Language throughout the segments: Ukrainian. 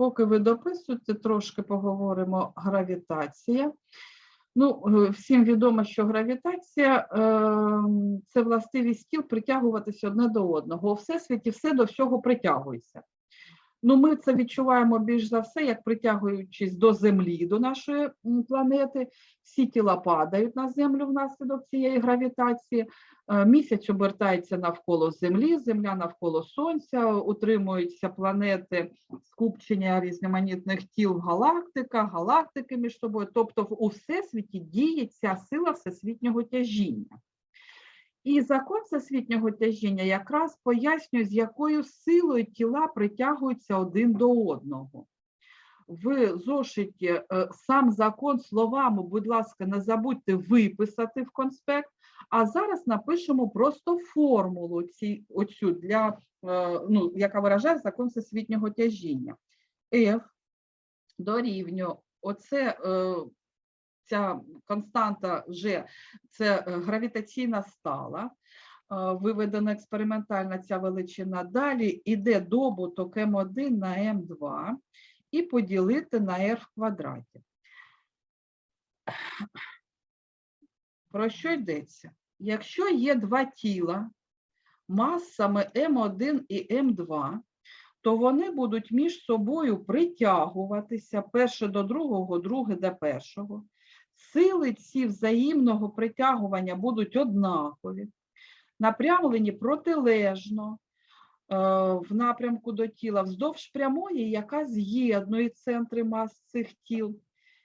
Поки ви дописуєте, трошки поговоримо гравітація. Ну, е, всім відомо, що гравітація ем, це властивість тіл притягуватися одне до одного. У всесвіті все до всього притягується. Ну, ми це відчуваємо більш за все, як притягуючись до Землі, до нашої планети. Всі тіла падають на Землю внаслідок цієї гравітації. Е, Місяць обертається навколо Землі, Земля навколо Сонця, утримуються планети скупчення різноманітних тіл в галактиках, галактики між собою. Тобто у всесвіті діє ця сила всесвітнього тяжіння. І закон всесвітнього тяжіння якраз пояснює, з якою силою тіла притягуються один до одного. В зошиті е, сам закон словами, будь ласка, не забудьте виписати в конспект, а зараз напишемо просто формулу ці, оцю для, е, ну, яка виражає закон всесвітнього тяжіння. F дорівнює, оце е, ця константа вже це е, гравітаційна стала, е, виведена експериментальна ця величина. Далі йде добуток М1 на М2 і поділити на R в квадраті. Про що йдеться? Якщо є два тіла масами М1 і М2, то вони будуть між собою притягуватися перше до другого, друге до першого. Сили ці взаємного притягування будуть однакові, напрямлені протилежно е, в напрямку до тіла, вздовж прямої, яка з'єднує центри мас цих тіл.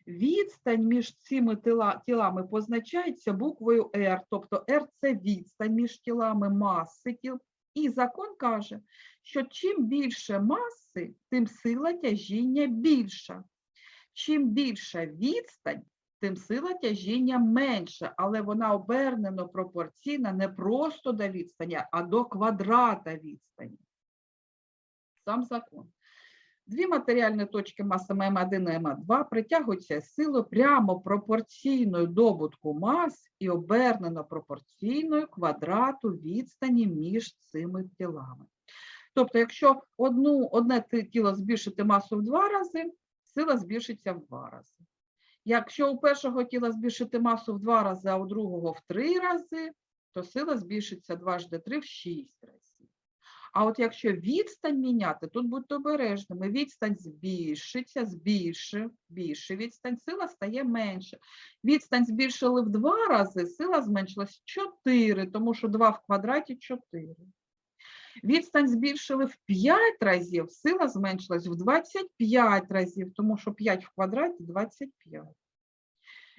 Відстань між цими тила- тілами позначається буквою R, тобто R – це відстань між тілами маси тіл. І закон каже, що чим більше маси, тим сила тяжіння більша. Чим більша відстань, тим сила тяжіння менша, але вона обернено пропорційна не просто до відстані, а до квадрата відстані. Сам закон. Дві матеріальні точки масами М1 і М2 притягуються силою прямо пропорційною добутку мас і обернено пропорційною квадрату відстані між цими тілами. Тобто, якщо одну, одне тіло збільшити масу в два рази, сила збільшиться в два рази. Якщо у першого тіла збільшити масу в два рази, а у другого в три рази, то сила збільшиться дважди три в шість разів. А от якщо відстань міняти, тут будьте обережними. Відстань збільшиться, збільшить, більше відстань, сила стає менше. Відстань збільшили в два рази, сила зменшилась в 4, тому що 2 в квадраті 4. Відстань збільшили в 5 разів, сила зменшилась в 25 разів, тому що 5 в квадраті 25.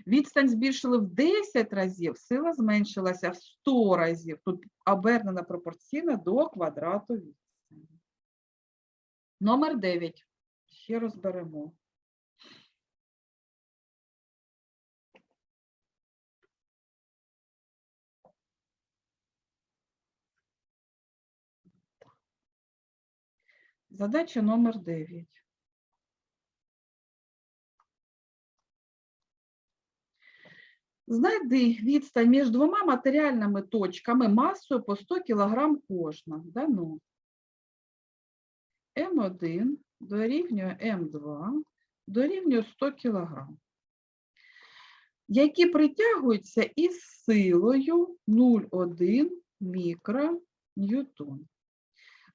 Відстань збільшили в 10 разів, сила зменшилася в 100 разів. Тут обернена пропорційна до квадрату відстані. Номер 9. Ще розберемо. Задача номер 9. Знайди відстань між двома матеріальними точками масою по 100 кг кожна. Дано. М1 дорівнює М2 дорівнює 100 кг. Які притягуються із силою 0,1 мікроньютон.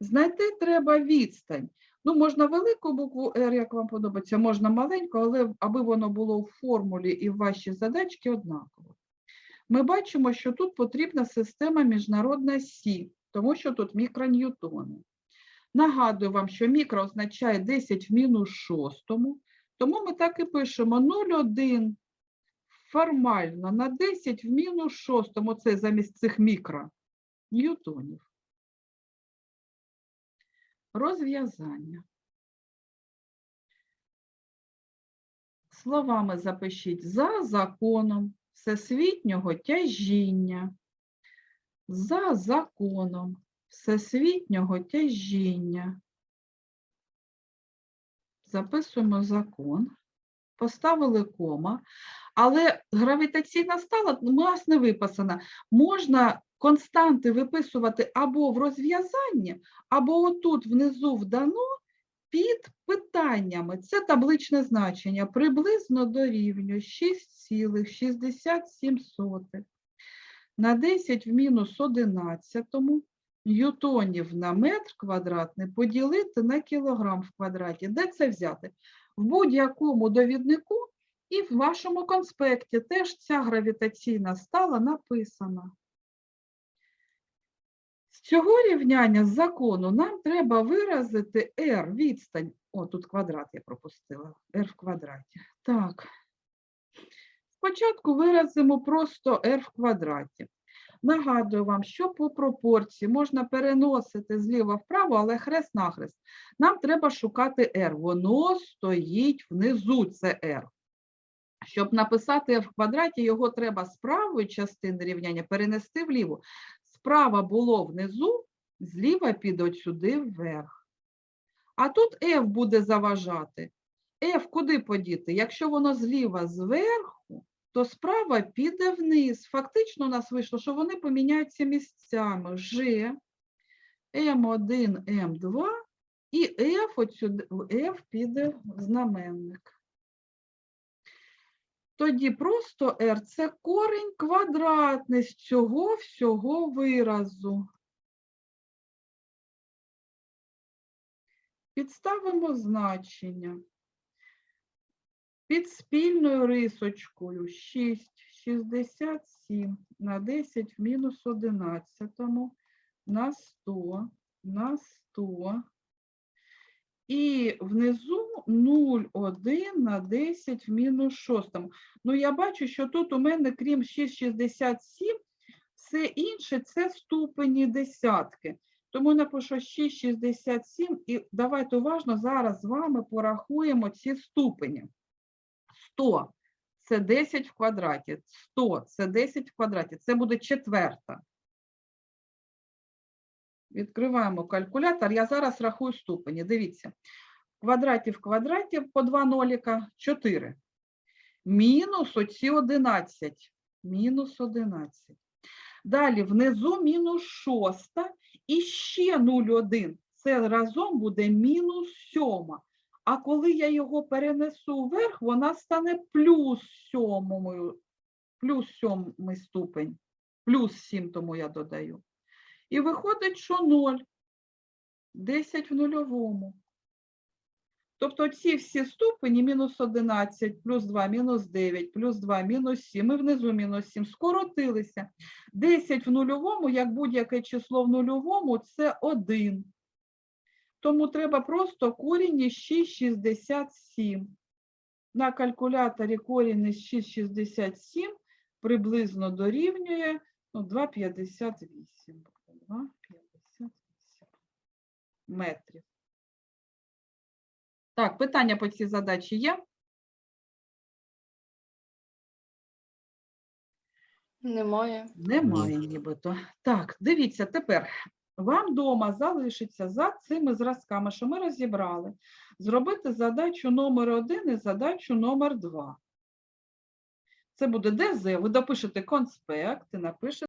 Знайти треба відстань. Ну, можна велику букву R, як вам подобається, можна маленьку, але аби воно було в формулі і в вашій задачці однаково. Ми бачимо, що тут потрібна система міжнародна Сі, тому що тут мікроньютони. Нагадую вам, що мікро означає 10 в мінус шостому, тому ми так і пишемо 0,1 формально на 10 в мінус шостому, це замість цих мікро ньютонів. Розв'язання. Словами запишіть за законом всесвітнього тяжіння. За законом всесвітнього тяжіння. Записуємо закон, поставили кома, але гравітаційна стала у нас не виписана. Можна константи виписувати або в розв'язанні, або отут внизу вдано під питаннями. Це табличне значення. Приблизно дорівнює 6,67 на 10 в мінус 11 ньютонів на метр квадратний поділити на кілограм в квадраті. Де це взяти? В будь-якому довіднику і в вашому конспекті теж ця гравітаційна стала написана. Цього рівняння з закону нам треба виразити r, відстань. О, тут квадрат я пропустила. r в квадраті. Так. Спочатку виразимо просто r в квадраті. Нагадую вам, що по пропорції можна переносити зліва вправо, але хрест-нахрест. Нам треба шукати r. Воно стоїть внизу, це r. Щоб написати r в квадраті, його треба з правої частини рівняння перенести вліво. Справа було внизу, зліва піде сюди вверх. А тут f буде заважати. f куди подіти? Якщо воно зліва зверху, то справа піде вниз. Фактично у нас вийшло, що вони поміняються місцями. G, M1, M2 і F, от F піде в знаменник. Тоді просто R – це корінь квадратний з цього всього виразу. Підставимо значення. Під спільною рисочкою 6,67 на 10 в мінус 11 на 100 на 100. І внизу 0,1 на 10 в мінус 6. Ну, я бачу, що тут у мене, крім 6,67, все інше – це ступені десятки. Тому напишу 6,67 і давайте уважно зараз з вами порахуємо ці ступені. 100 – це 10 в квадраті, 100 – це 10 в квадраті, це буде четверта. Відкриваємо калькулятор, я зараз рахую ступені. Дивіться, в квадраті по 2 ноліка 4. Мінус оці 11. Мінус 11. Далі внизу мінус 6 і ще 0,1. Це разом буде мінус 7. А коли я його перенесу вверх, вона стане плюс 7, плюс 7 ступень. Плюс 7, тому я додаю. І виходить, що 0. 10 в нульовому. Тобто ці всі ступені мінус 11, плюс 2, мінус 9, плюс 2, мінус 7, і внизу мінус 7, скоротилися. 10 в нульовому, як будь-яке число в нульовому, це 1. Тому треба просто корінь із 6,67. На калькуляторі корінь із 6,67 приблизно дорівнює ну, 2,58. 2,58 метрів. Так, питання по цій задачі є? Немає. Немає нібито. Так, дивіться, тепер вам вдома залишиться за цими зразками, що ми розібрали, зробити задачу номер один і задачу номер два. Це буде ДЗ, ви допишете конспект і напишете